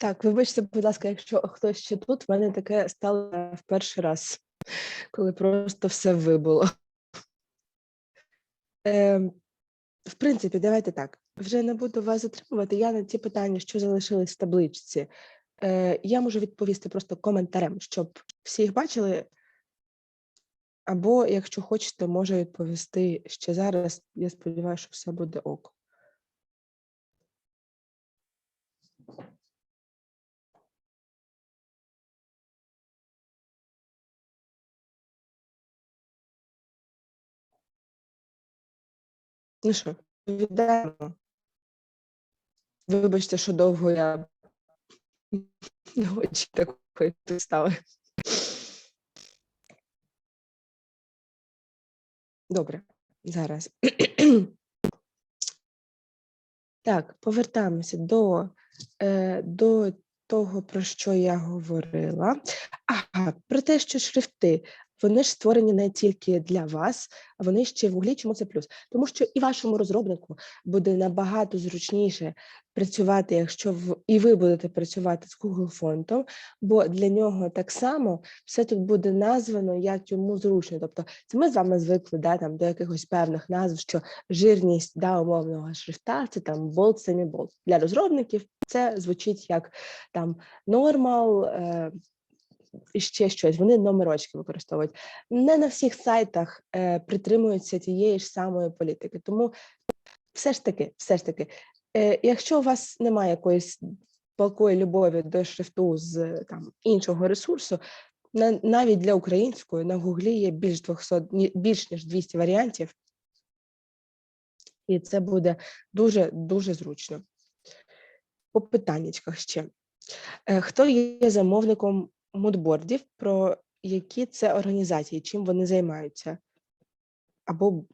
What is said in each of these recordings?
Так, вибачте, будь ласка, якщо хтось ще тут, в мене таке стало в перший раз, коли просто все вибуло. Е, в принципі, давайте так. Вже не буду вас затримувати. Я на ті питання, що залишились в табличці, е, я можу відповісти просто коментарем, щоб всі їх бачили. Або, якщо хочете, можу відповісти ще зараз. Я сподіваюся, що все буде ок. Ну що, віддаємо. Вибачте, що довго я очі такої стали. Добре, зараз. Так, повертаємося до, е, до того, про що я говорила. Ага, про те, що шрифти вони ж створені не тільки для вас, а вони ще в углі. Чому це плюс? Тому що і вашому розробнику буде набагато зручніше працювати, якщо в і ви будете працювати з Google фонтом, бо для нього так само все тут буде названо, як йому зручно. Тобто, це ми з вами звикли да, там, до якихось певних назв, що жирність да, умовного шрифта це там bold, semi-bold. Для розробників це звучить як там і ще щось. Вони номерочки використовують. Не на всіх сайтах е, притримуються тієї ж самої політики. Тому все ж таки, все ж таки, е, якщо у вас немає якоїсь палкої любові до шрифту з там іншого ресурсу, на, навіть для української на Гуглі є більш 200, більш ніж 200 варіантів, і це буде дуже дуже зручно. По питаннячках ще. Е, хто є замовником мудбордів, про які це організації, чим вони займаються. Або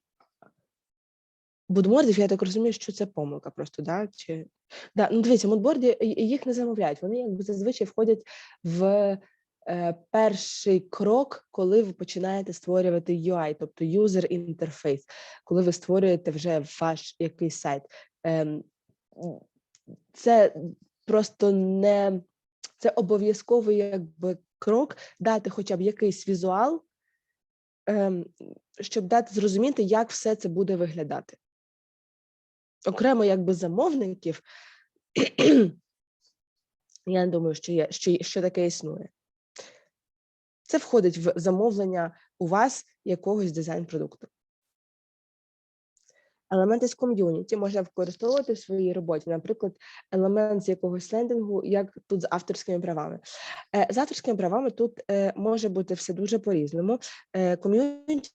будмордів, я так розумію, що це помилка просто, да? Чи... Да, ну дивіться, мудборди їх не замовляють, вони якби зазвичай входять в е, перший крок, коли ви починаєте створювати UI, тобто user interface, коли ви створюєте вже ваш якийсь сайт. Е, це просто не це обов'язковий якби крок дати хоча б якийсь візуал, ем, щоб дати зрозуміти, як все це буде виглядати. Окремо, якби замовників, я не думаю, що є, що, що таке існує. Це входить в замовлення у вас якогось дизайн-продукту. Елементи з ком'юніті можна використовувати в своїй роботі, наприклад, елемент з якогось лендингу, як тут з авторськими правами. Е, з авторськими правами тут е, може бути все дуже по-різному. Е, ком'юніті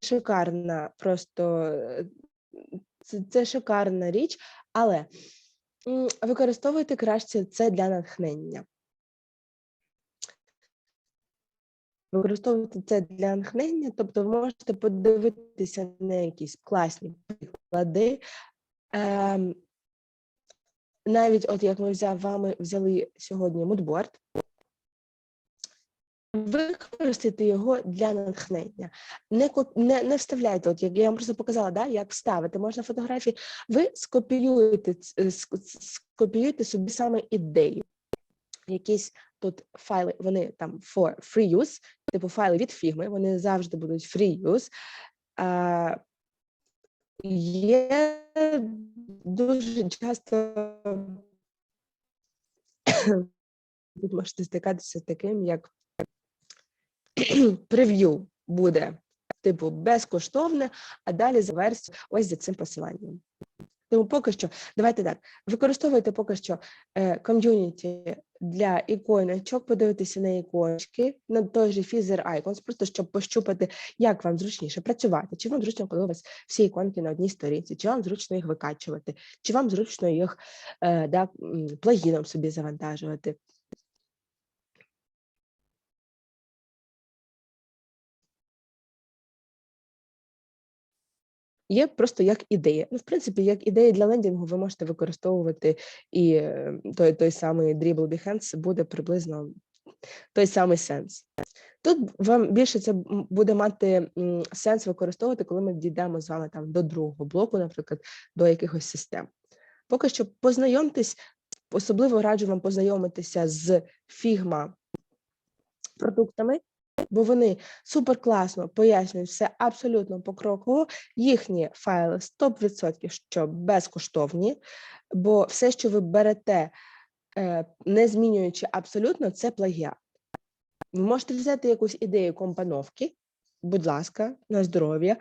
шикарна, просто це шикарна річ, але використовуйте краще це для натхнення. Використовувати це для натхнення, тобто ви можете подивитися на якісь класні приклади. Ем, навіть от як ми взяв, вами взяли сьогодні мудборд, використати його для натхнення. Не не, не вставляйте, от як я вам просто показала, да, як вставити. Можна фотографії, ви скопіюєте скопіюєте собі саме ідею якісь тут файли, вони там for free use, типу файли від фігми, вони завжди будуть free use. А, Є дуже часто можете стикатися таким, як прев'ю буде, типу, безкоштовне, а далі за версію ось за цим посиланням. Тому поки що, давайте так, використовуйте поки що е, ком'юніті для іконочок, подивитися на іконочки, на той же Feather Icons, просто щоб пощупати, як вам зручніше працювати, чи вам зручно, коли у вас всі іконки на одній сторінці, чи вам зручно їх викачувати, чи вам зручно їх е, да, плагіном собі завантажувати. Є просто як ідея. Ну, в принципі, як ідея для лендінгу, ви можете використовувати і е, той той самий Dribble Behance буде приблизно той самий сенс. Тут вам більше це буде мати сенс використовувати, коли ми дійдемо з вами там до другого блоку, наприклад, до якихось систем. Поки що познайомтесь, Особливо раджу вам познайомитися з Figma продуктами, бо вони супер класно пояснюють все абсолютно покроково. Їхні файли 100% що безкоштовні, бо все, що ви берете, е, не змінюючи абсолютно, це плагіат. Ви можете взяти якусь ідею компоновки, будь ласка, на здоров'я, е,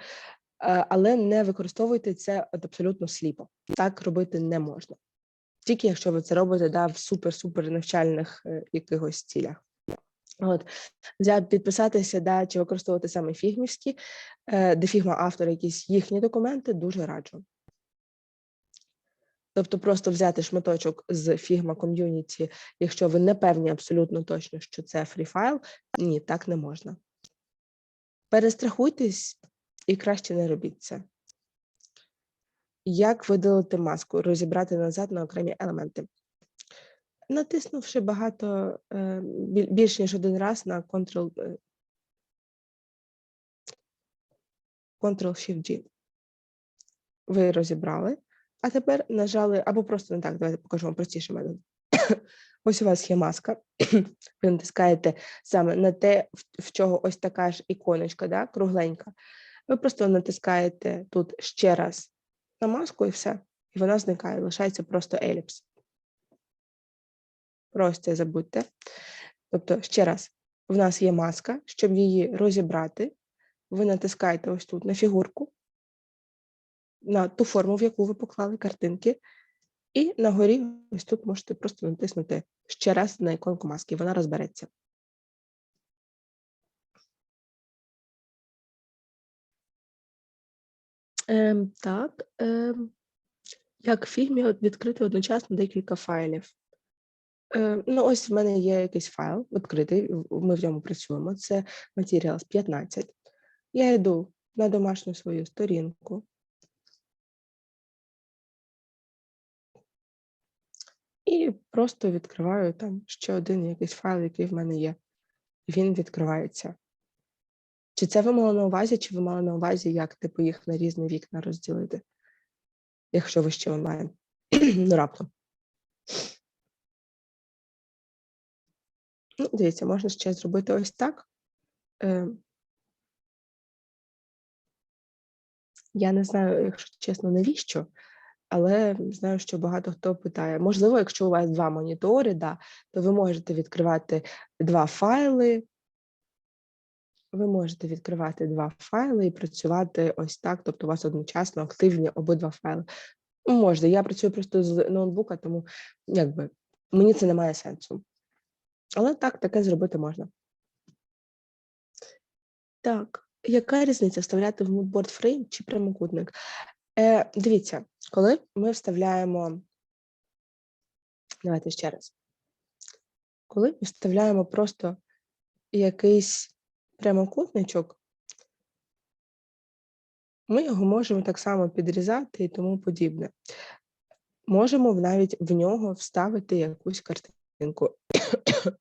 але не використовуйте це абсолютно сліпо. Так робити не можна. Тільки якщо ви це робите да, в супер-супер навчальних е, якихось цілях. От, взяти, підписатися, да, чи використовувати саме фігмівські, е, де фігма автор якісь їхні документи, дуже раджу. Тобто просто взяти шматочок з Figma ком'юніті, якщо ви не певні абсолютно точно, що це фріфайл, ні, так не можна. Перестрахуйтесь і краще не робіть це. Як видалити маску, розібрати назад на окремі елементи? Натиснувши багато е, більш ніж один раз на Ctrl, е, Ctrl-Shift-G. Ви розібрали, а тепер нажали, або просто не так, давайте покажу вам простіший метод. Ось у вас є маска, ви натискаєте саме на те, в чого ось така ж іконочка, да, кругленька. Ви просто натискаєте тут ще раз на маску і все, і вона зникає, лишається просто еліпс. Просто забудьте. Тобто, ще раз, в нас є маска, щоб її розібрати, ви натискаєте ось тут на фігурку, на ту форму, в яку ви поклали картинки, і на горі ось тут можете просто натиснути ще раз на іконку маски, вона розбереться. Ем, так, ем, як в фільмі відкрити одночасно декілька файлів. Е, ну, ось в мене є якийсь файл відкритий, ми в ньому працюємо. Це Materials 15. Я йду на домашню свою сторінку. І просто відкриваю там ще один якийсь файл, який в мене є. Він відкривається. Чи це ви мали на увазі, чи ви мали на увазі, як типу їх на різні вікна розділити, якщо ви ще онлайн? ну, раптом. Ну, дивіться, можна ще зробити ось так. Е, я не знаю, якщо чесно, навіщо, але знаю, що багато хто питає. Можливо, якщо у вас два монітори, да, то ви можете відкривати два файли. Ви можете відкривати два файли і працювати ось так, тобто у вас одночасно активні обидва файли. Можна, я працюю просто з ноутбука, тому якби мені це не має сенсу. Але так, таке зробити можна. Так, яка різниця вставляти в moodboard фрейм чи прямокутник? Е, дивіться, коли ми вставляємо. Давайте ще раз. Коли ми вставляємо просто якийсь прямокутничок, ми його можемо так само підрізати і тому подібне. Можемо навіть в нього вставити якусь картинку.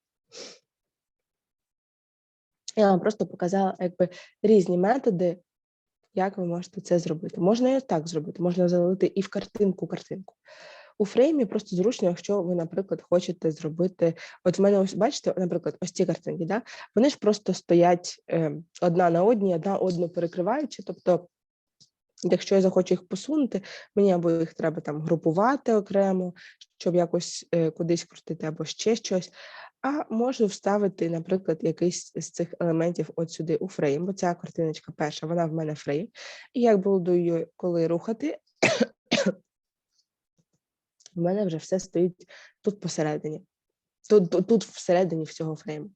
Я вам просто показала якби різні методи, як ви можете це зробити. Можна і так зробити, можна залити і в картинку картинку. У фреймі просто зручно, якщо ви, наприклад, хочете зробити. От в мене ось бачите, наприклад, ось ці картинки, да? вони ж просто стоять е, одна на одній, одна одну перекриваючи. Тобто, якщо я захочу їх посунути, мені або їх треба там групувати окремо, щоб якось е, кудись крутити, або ще щось. А можу вставити, наприклад, якийсь з цих елементів от сюди у фрейм, бо ця картиночка перша, вона в мене фрейм. І як буду її коли рухати, в мене вже все стоїть тут посередині. Тут, тут, всередині всього фрейму.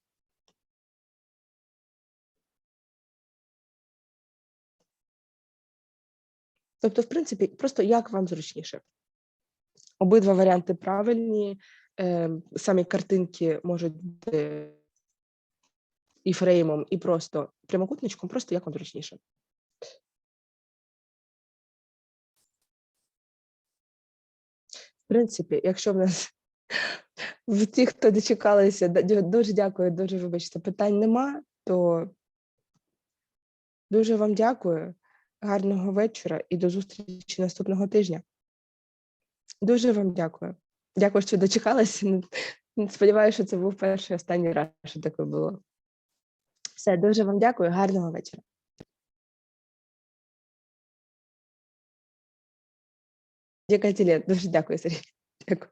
Тобто, в принципі, просто як вам зручніше. Обидва варіанти правильні, е, самі картинки можуть бути і фреймом, і просто прямокутничком, просто як вам зручніше. В принципі, якщо в нас в ті, хто дочекалися, дуже дякую, дуже вибачте, питань нема, то дуже вам дякую. Гарного вечора і до зустрічі наступного тижня. Дуже вам дякую. Дякую, що дочекалася. Ну, Сподіваюся, що це був перший останній раз, що таке було. Все, дуже вам дякую, гарного вечора. Дякую, Дуже дякую, Сергій. Дякую.